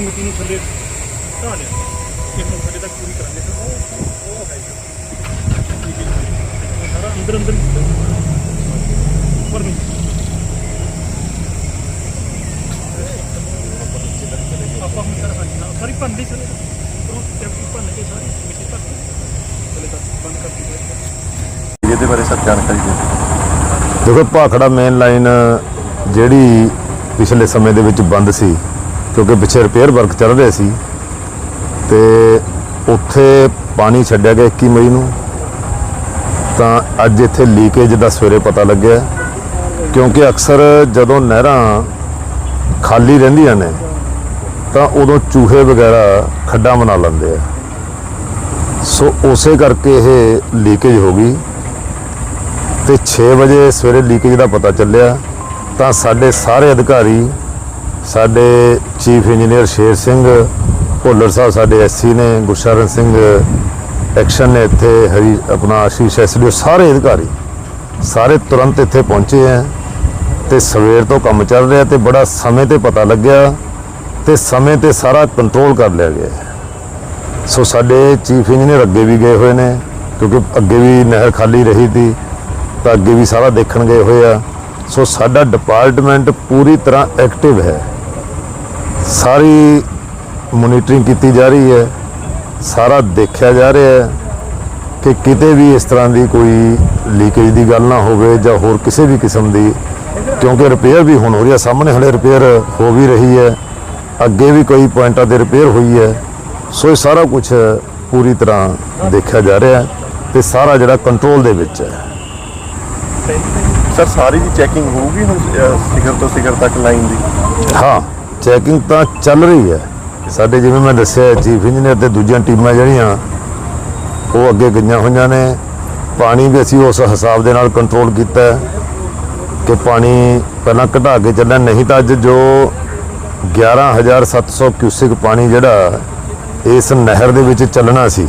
ਟੈਂਕੀ ਨੂੰ ਥੱਲੇ ਢਾ ਲਿਆ ਇਹਨੂੰ ਥੱਲੇ ਤੱਕ ਪੂਰੀ ਕਰਾਂਗੇ ਫਿਰ ਉਹ ਉਹ ਹੈ ਜੀ। ਠੀਕ ਹੈ ਜੀ। ਸਾਰਾ ਅੰਦਰ ਅੰਦਰ। ਉੱਪਰ ਨੂੰ ਆਪਾਂ ਹੁਣ ਸਰ ਹਾਂਜੀ ਸਾਰੀ ਭੰਨ ਲਈ ਸਰ ਉਹ ਟੈਂਕੀ ਭੰਨ ਕੇ ਸਾਰੀ ਮਿੱਟੀ ਭਰ ਕੇ ਥੱਲੇ ਤੱਕ ਬੰਦ ਕਰ ਦਿੱਤੀ ਇਹਦੇ ਬਾਰੇ ਸਰ ਜਾਣਕਾਰੀ ਦਿਓ ਦੇਖੋ ਭਾਖੜਾ ਮੇਨ ਲਾਈਨ ਜਿਹੜੀ ਪਿਛਲੇ ਸਮੇਂ ਦੇ ਵਿੱਚ ਬੰਦ ਸੀ ਕਿਉਂਕਿ ਪਿੱਛੇ ਰਿਪੇਅਰ ਵਰਕ ਚੱਲ ਰਿਹਾ ਸੀ ਤੇ ਉੱਥੇ ਪਾਣੀ ਛੱਡਿਆ ਗਿਆ 21 ਮਈ ਨੂੰ। ਤਾਂ ਅੱਜ ਇੱਥੇ ਲੀਕੇਜ ਦਾ ਸਵੇਰੇ ਪਤਾ ਲੱਗਿਆ ਕਿਉਂਕਿ ਅਕਸਰ ਜਦੋਂ ਨਹਿਰਾਂ ਖਾਲੀ ਰਹਿੰਦੀਆਂ ਨੇ, ਤਾਂ ਉਦੋਂ ਚੂਹੇ ਵਗੈਰਾ ਖੱਡਾਂ ਬਣਾ ਲੈਂਦੇ ਆ। ਸੋ ਉਸੇ ਕਰਕੇ ਇਹ ਲੀਕੇਜ ਹੋ ਗਈ। ਤੇ 6 ਵਜੇ ਸਵੇਰੇ ਲੀਕੇਜ ਦਾ ਪਤਾ ਚੱਲਿਆ, ਤਾਂ ਸਾਡੇ ਸਾਰੇ ਅਧਿਕਾਰੀ ਸਾਡੇ ਚੀਫ ਇੰਜੀਨੀਅਰ ਸ਼ੇਰ ਸਿੰਘ, ਭੋਲਰ ਸਾਹਿਬ ਸਾਡੇ ਐਸਸੀ ਨੇ, ਗੁਰਸ਼ਰਨ ਸਿੰਘ ਐਕਸ਼ਨ ਨੇ ਇੱਥੇ ਹਰੀ, ਆਪਣਾ ਆਸ਼ੀਸ਼ ਐਸਡੀਓ ਸਾਰੇ ਅਧਿਕਾਰੀ, ਸਾਰੇ ਤੁਰੰਤ ਇੱਥੇ ਪਹੁੰਚੇ ਆ ਤੇ ਸਵੇਰ ਤੋਂ ਕੰਮ ਚੱਲ ਰਿਹਾ ਤੇ ਬੜਾ ਸਮੇਂ ਤੇ ਪਤਾ ਲੱਗਿਆ ਤੇ ਸਮੇਂ ਤੇ ਸਾਰਾ ਕੰਟਰੋਲ ਕਰ ਲਿਆ ਗਿਆ। ਸੋ ਸਾਡੇ ਚੀਫ ਇੰਜੀਨੀਅਰ ਅੱਗੇ ਵੀ ਗਏ ਹੋਏ ਨੇ, ਕਿਉਂਕਿ ਅੱਗੇ ਵੀ ਨਹਿਰ ਖਾਲੀ ਰਹੀ ਸੀ ਤਾਂ ਅੱਗੇ ਵੀ ਸਾਰਾ ਦੇਖਣ ਗਏ ਹੋਏ ਆ। ਸੋ ਸਾਡਾ ਡਿਪਾਰਟਮੈਂਟ ਪੂਰੀ ਤਰ੍ਹਾਂ ਐਕਟਿਵ ਹੈ। ਸਾਰੀ ਮੋਨੀਟਰਿੰਗ ਕੀਤੀ ਜਾ ਰਹੀ ਹੈ। ਸਾਰਾ ਦੇਖਿਆ ਜਾ ਰਿਹਾ ਹੈ ਕਿ ਕਿਤੇ ਵੀ ਇਸ ਤਰ੍ਹਾਂ ਦੀ ਕੋਈ ਲੀਕੇਜ ਦੀ ਗੱਲ ਨਾ ਹੋਵੇ ਜਾਂ ਹੋਰ ਕਿਸੇ ਵੀ ਕਿਸਮ ਦੀ ਕਿਉਂਕਿ ਰਿਪੇਅਰ ਵੀ ਹੁਣ ਹੋ ਰਹੀ ਹੈ। ਸਾਹਮਣੇ ਹਲੇ ਰਿਪੇਅਰ ਹੋ ਵੀ ਰਹੀ ਹੈ। ਅੱਗੇ ਵੀ ਕੋਈ ਪੁਆਇੰਟਾਂ ਤੇ ਰਿਪੇਅਰ ਹੋਈ ਹੈ। ਸੋ ਇਹ ਸਾਰਾ ਕੁਝ ਪੂਰੀ ਤਰ੍ਹਾਂ ਦੇਖਿਆ ਜਾ ਰਿਹਾ ਹੈ ਤੇ ਸਾਰਾ ਜਿਹੜਾ ਕੰਟਰੋਲ ਦੇ ਵਿੱਚ ਹੈ। ਸਰ ਸਾਰੀ ਦੀ ਚੈਕਿੰਗ ਹੋਊਗੀ ਹੁਣ ਸਿਖਰ ਤੋਂ ਸਿਖਰ ਤੱਕ ਲਾਈਨ ਦੀ? ਹਾਂ। ਚੈਕਿੰਗ ਤਾਂ ਚੱਲ ਰਹੀ ਹੈ। ਸਾਡੇ ਜਿਵੇਂ ਮੈਂ ਦੱਸਿਆ ਚੀਫ ਇੰਜੀਨੀਅਰ ਤੇ ਦੂਜੀਆਂ ਟੀਮਾਂ ਜਿਹੜੀਆਂ, ਉਹ ਅੱਗੇ ਗਈਆਂ ਹੋਈਆਂ ਨੇ। ਪਾਣੀ ਵੀ ਅਸੀਂ ਉਸ ਹਿਸਾਬ ਦੇ ਨਾਲ ਕੰਟਰੋਲ ਕੀਤਾ ਕਿ ਪਾਣੀ ਪਹਿਲਾਂ ਘਟਾ ਕੇ ਚੱਲਿਆ ਨਹੀਂ ਤਾਂ ਅੱਜ ਜੋ 11700 ਕਿਊਸਿਕ ਪਾਣੀ ਜਿਹੜਾ ਇਸ ਨਹਿਰ ਦੇ ਵਿੱਚ ਚੱਲਣਾ ਸੀ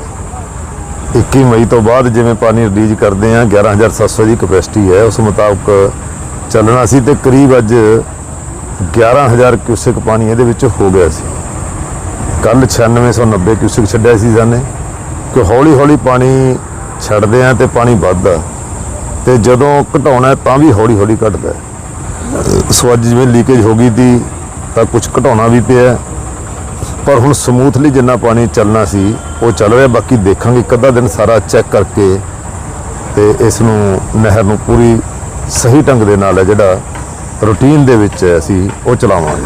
21 ਮਈ ਤੋਂ ਬਾਅਦ ਜਿਵੇਂ ਪਾਣੀ ਰਿਲੀਜ਼ ਕਰਦੇ ਆ 11700 ਦੀ ਕਪੈਸਿਟੀ ਹੈ, ਉਸ ਮੁਤਾਬਕ ਚੱਲਣਾ ਸੀ ਤੇ ਕਰੀਬ ਅੱਜ 11000 ਕਿਊਸਿਕ ਪਾਣੀ ਇਹਦੇ ਵਿੱਚ ਹੋ ਗਿਆ ਸੀ। ਕੱਲ 9690 ਕਿਊਸਿਕ ਛੱਡਿਆ ਸੀ ਸਾਨੇ ਕਿ ਹੌਲੀ ਹੌਲੀ ਪਾਣੀ ਛੱਡਦੇ ਆ ਤੇ ਪਾਣੀ ਵੱਧਦਾ। ਤੇ ਜਦੋਂ ਘਟਾਉਣਾ ਤਾਂ ਵੀ ਹੌਲੀ ਹੌਲੀ ਘਟਦਾ ਹੈ। ਸੋ ਅੱਜ ਜਿਵੇਂ ਲੀਕੇਜ ਹੋ ਗਈ ਤੀ ਤਾਂ ਕੁਝ ਘਟਾਉਣਾ ਵੀ ਪਿਆ ਪਰ ਹੁਣ ਸਮੂਥਲੀ ਜਿੰਨਾ ਪਾਣੀ ਚੱਲਣਾ ਸੀ, ਉਹ ਚੱਲ ਰਿਹਾ। ਬਾਕੀ ਦੇਖਾਂਗੇ ਇੱਕ ਅੱਧਾ ਦਿਨ ਸਾਰਾ ਚੈੱਕ ਕਰਕੇ ਤੇ ਇਸ ਨੂੰ ਨਹਿਰ ਨੂੰ ਪੂਰੀ ਸਹੀ ਢੰਗ ਦੇ ਨਾਲ ਹੈ ਜਿਹੜਾ ਰੂਟੀਨ ਦੇ ਵਿੱਚ ਅਸੀਂ ਉਹ ਚਲਾਵਾਂਗੇ।